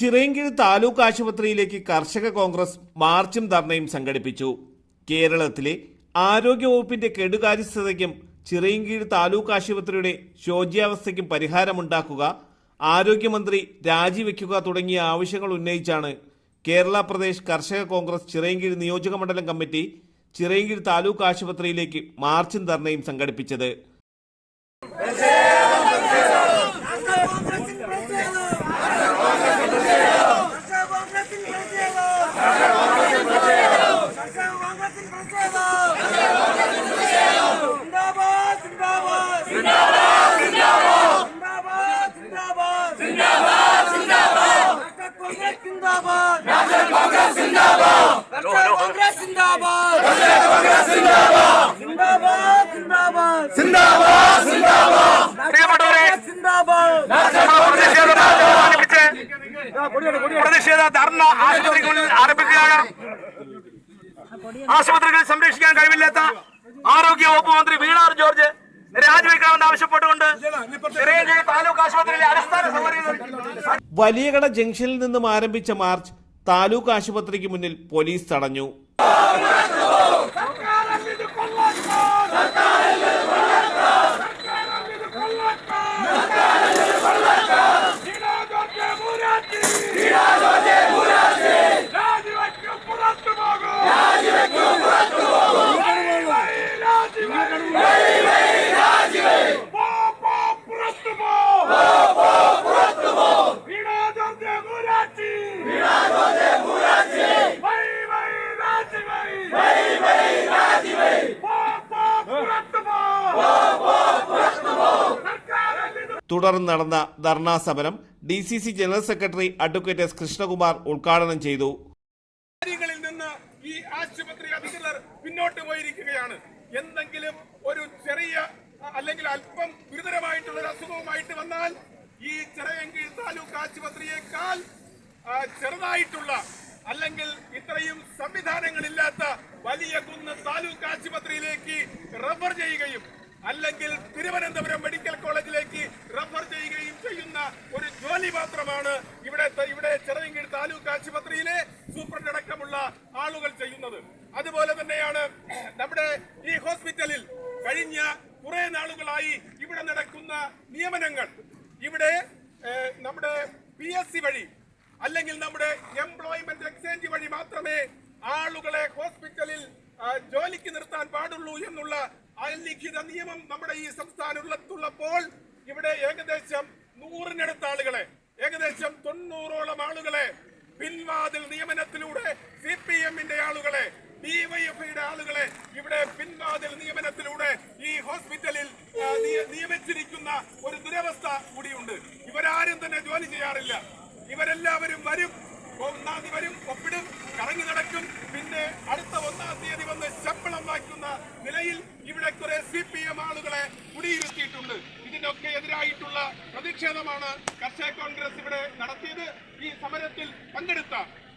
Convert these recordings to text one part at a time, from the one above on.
ചിറയൻകീഴ് താലൂക്ക് ആശുപത്രിയിലേക്ക് കർഷക കോൺഗ്രസ് മാർച്ചും ധർണയും സംഘടിപ്പിച്ചു. കേരളത്തിലെ ആരോഗ്യവകുപ്പിന്റെ കെടുകാര്യസ്ഥതയ്ക്കും ചിറയൻകീഴ് താലൂക്ക് ആശുപത്രിയുടെ ശോച്യാവസ്ഥയ്ക്കും പരിഹാരമുണ്ടാക്കുക ആരോഗ്യമന്ത്രി രാജിവെക്കുക തുടങ്ങിയ ആവശ്യങ്ങൾ ഉന്നയിച്ചാണ് കേരള പ്രദേശ് കർഷക കോൺഗ്രസ് ചിറയൻകീഴ് നിയോജക മണ്ഡലം കമ്മിറ്റി ചിറയൻകീഴ് താലൂക്ക് ആശുപത്രിയിലേക്ക് മാർച്ചും ധർണയും സംഘടിപ്പിച്ചത്. ആശുപത്രികളിൽ ആരംഭിക്കുകയാണ്. സംരക്ഷിക്കാൻ കഴിവില്ലാത്ത ആരോഗ്യ വകുപ്പ് മന്ത്രി വീണാർ ജോർജ് രാജിവെക്കണമെന്ന് ആവശ്യപ്പെട്ടുകൊണ്ട് താലൂക്ക് ആശുപത്രിയിലെ അടിസ്ഥാന വലിയകട ജംഗ്ഷനിൽ നിന്നും ആരംഭിച്ച മാർച്ച് താലൂക്ക് ആശുപത്രിക്ക് മുന്നിൽ പോലീസ് തടഞ്ഞു. തുടർന്ന് നടന്ന ധർണാ സമരം D C C general secretary advocate S Krishnakumar ഉദ്ഘാടനം ചെയ്തു. കാര്യങ്ങളിൽ നിന്ന് ഈ പിന്നോട്ട് പോയിരിക്കുകയാണ്. എന്തെങ്കിലും ഒരു ചെറിയ അല്ലെങ്കിൽ അല്പം ഗുരുതരമായിട്ടുള്ള അസുഖവുമായിട്ട് വന്നാൽ ഈ ചിറയൻകീഴ് താലൂക്ക് ആശുപത്രിയേക്കാൾ ചെറുതായിട്ടുള്ള അല്ലെങ്കിൽ ഇത്രയും സംവിധാനങ്ങളില്ലാത്ത വലിയ കുന്ന് താലൂക്ക് ആശുപത്രിയിലേക്ക് റെഫർ ചെയ്യുകയും അല്ലെങ്കിൽ തിരുവനന്തപുരം മെഡിക്കൽ കോളേജിലേക്ക് റഫർ ചെയ്യുകയും ചെയ്യുന്ന ഒരു ജോലി മാത്രമാണ് ഇവിടെ ഇവിടെ ചെറുതെങ്കിൽ താലൂക്ക് ആശുപത്രിയിലെ സൂപ്രണ്ട് അടക്കമുള്ള ആളുകൾ ചെയ്യുന്നത് അതുപോലെ തന്നെയാണ് നമ്മുടെ ഈ ഹോസ്പിറ്റലിൽ കഴിഞ്ഞ കുറെ നാളുകളായി ഇവിടെ നടക്കുന്ന നിയമനങ്ങൾ. ഇവിടെ നമ്മുടെ പി എസ് സി വഴി അല്ലെങ്കിൽ നമ്മുടെ എംപ്ലോയ്മെന്റ് എക്സ്ചേഞ്ച് വഴി മാത്രമേ ആളുകളെ ഹോസ്പിറ്റലിൽ ജോലിക്ക് നിർത്താൻ പാടുള്ളൂ എന്നുള്ള അലിഖിത നിയമം നമ്മുടെ ഈ സംസ്ഥാനത്തുള്ളപ്പോൾ ഇവിടെ ഏകദേശം നൂറിനടുത്ത ആളുകളെ ഏകദേശം തൊണ്ണൂറോളം ആളുകളെ പിൻവാതിൽ നിയമനത്തിലൂടെ സി പി എമ്മിന്റെ ആളുകളെ ഡിവൈഎഫ്ഐയുടെ ആളുകളെ ഇവിടെ പിൻവാതിൽ നിയമനത്തിലൂടെ ഈ ഹോസ്പിറ്റലിൽ നിയമിച്ചിരിക്കുന്ന ഒരു ദുരവസ്ഥ കൂടിയുണ്ട്. ഇവരാരും തന്നെ ജോലി ചെയ്യാറില്ല. ഇവരെല്ലാവരും വരും. ഒന്നാം തീയതി വരും ഒപ്പിടും കറങ്ങി നടക്കും. പിന്നെ അടുത്ത ഒന്നാം തീയതി വന്ന് ശമ്പളം വായിക്കുന്ന നിലയിൽ ഇവിടെ കുറെ സി പി എം ആളുകളെ കുടിയിരുത്തിയിട്ടുണ്ട്. ഇതിനൊക്കെ എതിരായിട്ടുള്ള പ്രതിഷേധമാണ് കർഷക കോൺഗ്രസ് ഇവിടെ നടത്തിയത്. ഈ സമരത്തിൽ പങ്കെടുത്ത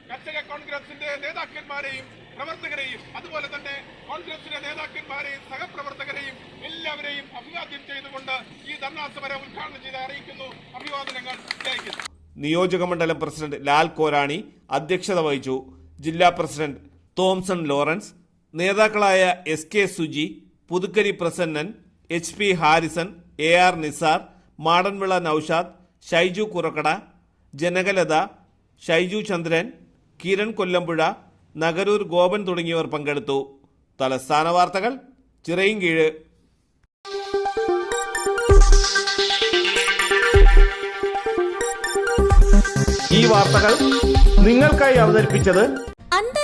കർഷക കോൺഗ്രസിന്റെ നേതാക്കന്മാരെയും പ്രവർത്തകരെയും അതുപോലെ തന്നെ കോൺഗ്രസിന്റെ നേതാക്കന്മാരെയും സഹപ്രവർത്തകരെയും എല്ലാവരെയും അഭിവാദ്യം ചെയ്തുകൊണ്ട് ഈ ധർണാ സമരം ഉദ്ഘാടനം ചെയ്ത് അറിയിക്കുന്നു. അഭിവാദനങ്ങൾ ജയിക്കുന്നു നിയോജക മണ്ഡലം പ്രസിഡന്റ് ലാൽ കോരാണി അധ്യക്ഷത വഹിച്ചു. ജില്ലാ പ്രസിഡന്റ് തോംസൺ ലോറൻസ് നേതാക്കളായ S K Suji Puthukkari Prasannan H P Harrison A R Nizar Madanvila Noushad Shaiju Kurakkada Janakalatha Shaiju Chandran Kiran Kollampuzha Nagaroor Gopan തുടങ്ങിയവർ പങ്കെടുത്തു. തലസ്ഥാന വാർത്തകൾ ചിറയും കീഴ്. ഈ വാർത്തകൾ നിങ്ങൾക്കായി അവതരിപ്പിച്ചത്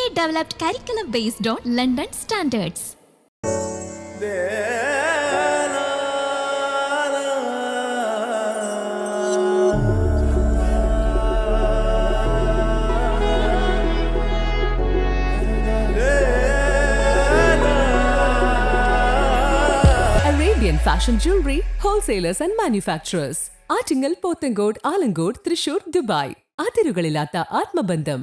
UK developed curriculum based on London standards fashion jewellery wholesalers and manufacturers Attingal Pothencode Alamcode Thrissur Dubai. അതിരുകളില്ലാത്ത ആത്മബന്ധം.